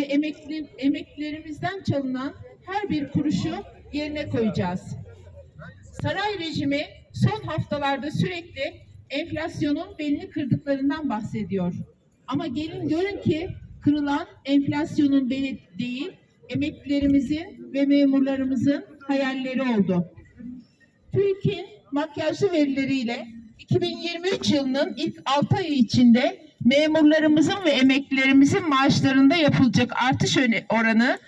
ve emekli, emeklilerimizden çalınan her bir kuruşu yerine koyacağız. Saray rejimi son haftalarda sürekli enflasyonun belini kırdıklarından bahsediyor. Ama gelin görün ki kırılan enflasyonun beli değil, emeklilerimizin ve memurlarımızın hayalleri oldu. TÜİK'in makyajlı verileriyle 2023 yılının ilk 6 ayı içinde memurlarımızın ve emeklilerimizin maaşlarında yapılacak artış oranı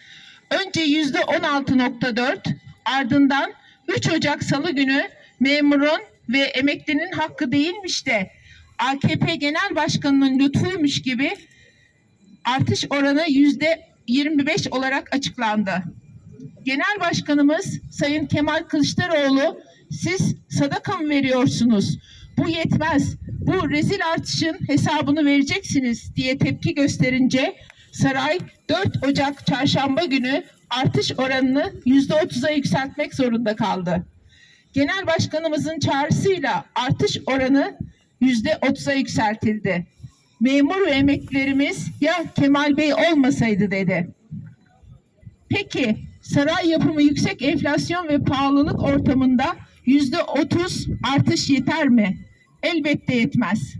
önce yüzde 16.4 ardından 3 Ocak Salı günü memurun ve emeklinin hakkı değilmiş de AKP Genel Başkanı'nın lütfuymuş gibi artış oranı yüzde 25 olarak açıklandı. Genel Başkanımız Sayın Kemal Kılıçdaroğlu siz sadaka mı veriyorsunuz? Bu yetmez. Bu rezil artışın hesabını vereceksiniz diye tepki gösterince saray 4 Ocak çarşamba günü artış oranını %30'a yükseltmek zorunda kaldı. Genel Başkanımızın çağrısıyla artış oranı %30'a yükseltildi. Memur ve emeklilerimiz ya Kemal Bey olmasaydı dedi. Peki saray yapımı yüksek enflasyon ve pahalılık ortamında yüzde otuz artış yeter mi? Elbette yetmez.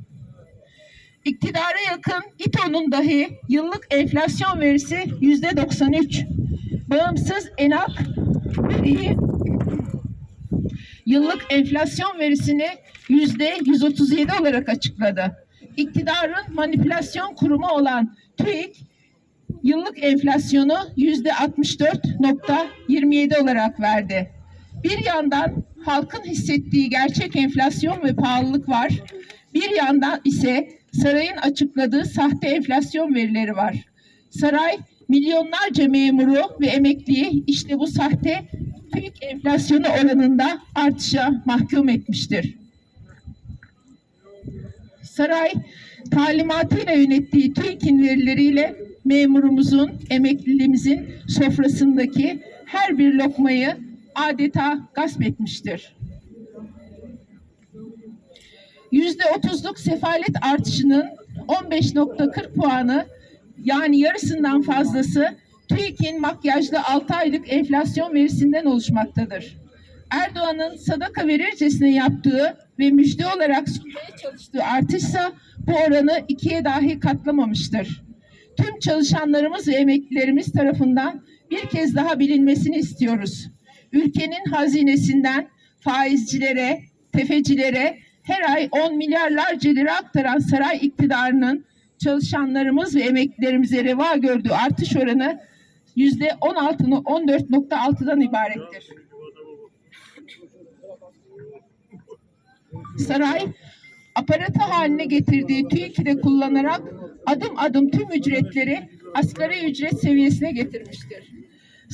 İktidara yakın İTO'nun dahi yıllık enflasyon verisi yüzde 93. Bağımsız ENAK yıllık enflasyon verisini yüzde 137 olarak açıkladı. İktidarın manipülasyon kurumu olan TÜİK yıllık enflasyonu yüzde 64.27 olarak verdi. Bir yandan halkın hissettiği gerçek enflasyon ve pahalılık var. Bir yandan ise sarayın açıkladığı sahte enflasyon verileri var. Saray milyonlarca memuru ve emekliyi işte bu sahte TÜİK enflasyonu oranında artışa mahkum etmiştir. Saray talimatıyla yönettiği TÜİK'in verileriyle memurumuzun, emekliliğimizin sofrasındaki her bir lokmayı adeta gasp etmiştir. Yüzde otuzluk sefalet artışının 15.40 puanı yani yarısından fazlası TÜİK'in makyajlı 6 aylık enflasyon verisinden oluşmaktadır. Erdoğan'ın sadaka verircesine yaptığı ve müjde olarak sunmaya çalıştığı artışsa bu oranı ikiye dahi katlamamıştır. Tüm çalışanlarımız ve emeklilerimiz tarafından bir kez daha bilinmesini istiyoruz. Ülkenin hazinesinden faizcilere, tefecilere her ay 10 milyarlarca lira aktaran saray iktidarının çalışanlarımız ve emeklilerimize reva gördüğü artış oranı yüzde 16'ını 14.6'dan ibarettir. Saray aparatı haline getirdiği TÜİK'i kullanarak adım adım tüm ücretleri asgari ücret seviyesine getirmiştir.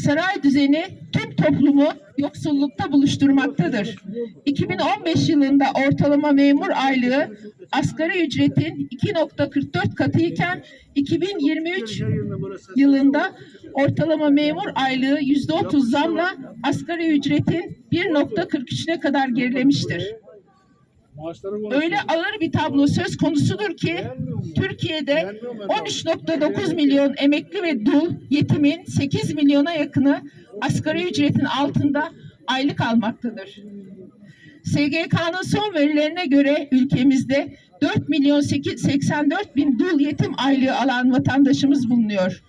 Saray düzeni tüm toplumu yoksullukta buluşturmaktadır. 2015 yılında ortalama memur aylığı asgari ücretin 2.44 katıyken 2023 yılında ortalama memur aylığı %30 zamla asgari ücretin 1.43'üne kadar gerilemiştir. Öyle ağır bir tablo söz konusudur ki Türkiye'de 13.9 milyon emekli ve dul yetimin 8 milyona yakını asgari ücretin altında aylık almaktadır. SGK'nın son verilerine göre ülkemizde 4 milyon 84 bin dul yetim aylığı alan vatandaşımız bulunuyor.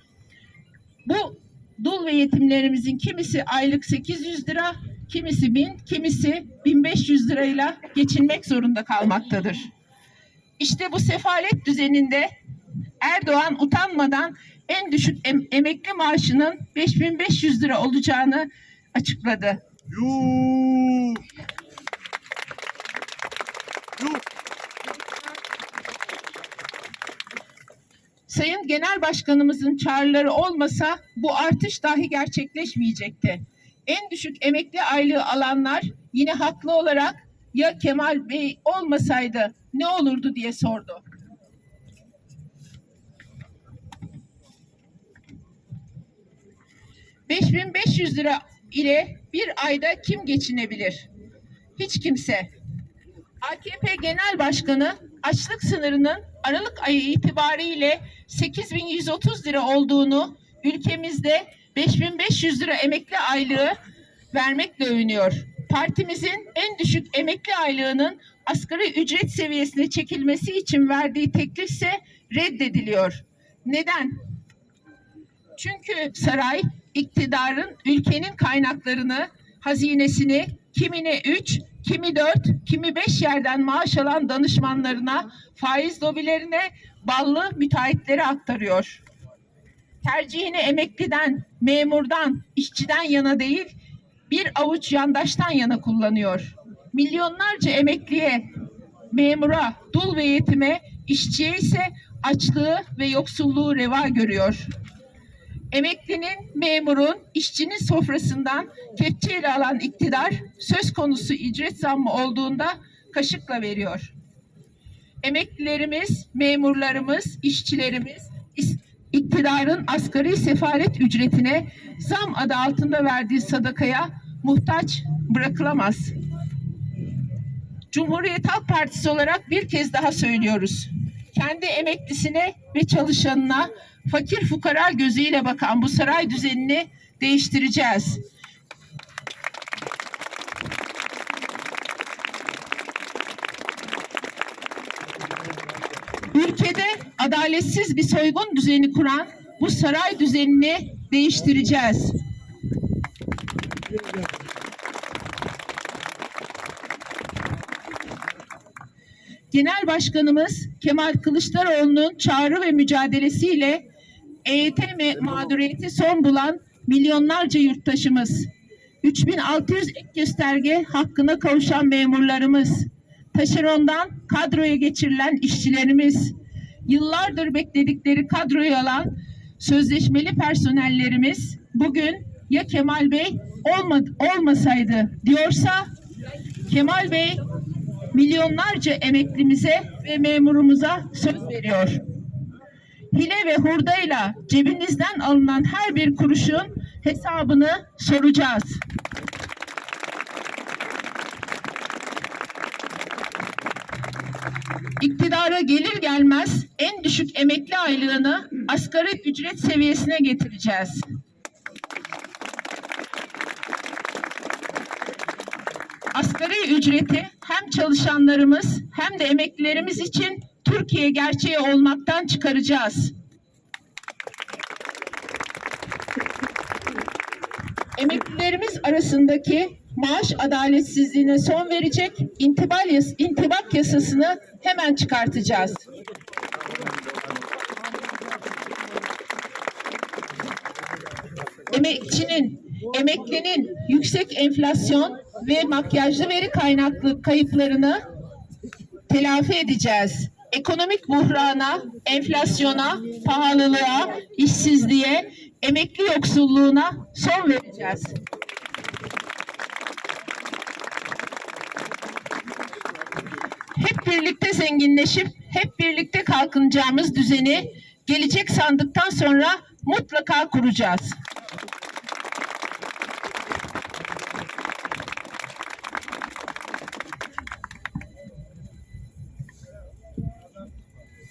Bu dul ve yetimlerimizin kimisi aylık 800 lira, kimisi 1000, kimisi 1500 lirayla geçinmek zorunda kalmaktadır. İşte bu sefalet düzeninde Erdoğan utanmadan en düşük em- emekli maaşının 5500 lira olacağını açıkladı. Yuh! Sayın Genel Başkanımızın çağrıları olmasa bu artış dahi gerçekleşmeyecekti. En düşük emekli aylığı alanlar yine haklı olarak ya Kemal Bey olmasaydı ne olurdu diye sordu. ...5500 lira ile bir ayda kim geçinebilir? Hiç kimse. AKP Genel Başkanı açlık sınırının Aralık ayı itibariyle 8130 lira olduğunu, ülkemizde 5500 lira emekli aylığı vermekle övünüyor. Partimizin en düşük emekli aylığının asgari ücret seviyesine çekilmesi için verdiği teklif ise reddediliyor. Neden? Çünkü saray iktidarın ülkenin kaynaklarını, hazinesini kimine 3, kimi 4, kimi 5 yerden maaş alan danışmanlarına, faiz lobilerine, ballı müteahhitlere aktarıyor. Tercihini emekliden, memurdan, işçiden yana değil, bir avuç yandaştan yana kullanıyor. Milyonlarca emekliye, memura, dul ve yetime, işçiye ise açlığı ve yoksulluğu reva görüyor. Emeklinin, memurun, işçinin sofrasından kepçeyle alan iktidar söz konusu ücret zammı olduğunda kaşıkla veriyor. Emeklilerimiz, memurlarımız, işçilerimiz iktidarın asgari sefalet ücretine zam adı altında verdiği sadakaya muhtaç bırakılamaz. Cumhuriyet Halk Partisi olarak bir kez daha söylüyoruz. Kendi emeklisine ve çalışanına fakir fukara gözüyle bakan bu saray düzenini değiştireceğiz. Ülkede adaletsiz bir soygun düzeni kuran bu saray düzenini değiştireceğiz. Genel Başkanımız Kemal Kılıçdaroğlu'nun çağrı ve mücadelesiyle EYT ma- mağduriyeti son bulan milyonlarca yurttaşımız, 3600 ek gösterge hakkına kavuşan memurlarımız, taşerondan kadroya geçirilen işçilerimiz, yıllardır bekledikleri kadroyu alan sözleşmeli personellerimiz bugün ya Kemal Bey olmadı, olmasaydı diyorsa Kemal Bey milyonlarca emeklimize ve memurumuza söz veriyor. Hile ve hurdayla cebinizden alınan her bir kuruşun hesabını soracağız. İktidara gelir gelmez en düşük emekli aylığını asgari ücret seviyesine getireceğiz. Asgari ücreti hem çalışanlarımız hem de emeklilerimiz için Türkiye gerçeği olmaktan çıkaracağız. Emeklilerimiz arasındaki maaş adaletsizliğine son verecek intibak, yas intibak yasasını hemen çıkartacağız. Emekçinin, emeklinin yüksek enflasyon ve makyajlı veri kaynaklı kayıplarını telafi edeceğiz. Ekonomik buhrana, enflasyona, pahalılığa, işsizliğe, emekli yoksulluğuna son vereceğiz. Hep birlikte zenginleşip hep birlikte kalkınacağımız düzeni gelecek sandıktan sonra mutlaka kuracağız.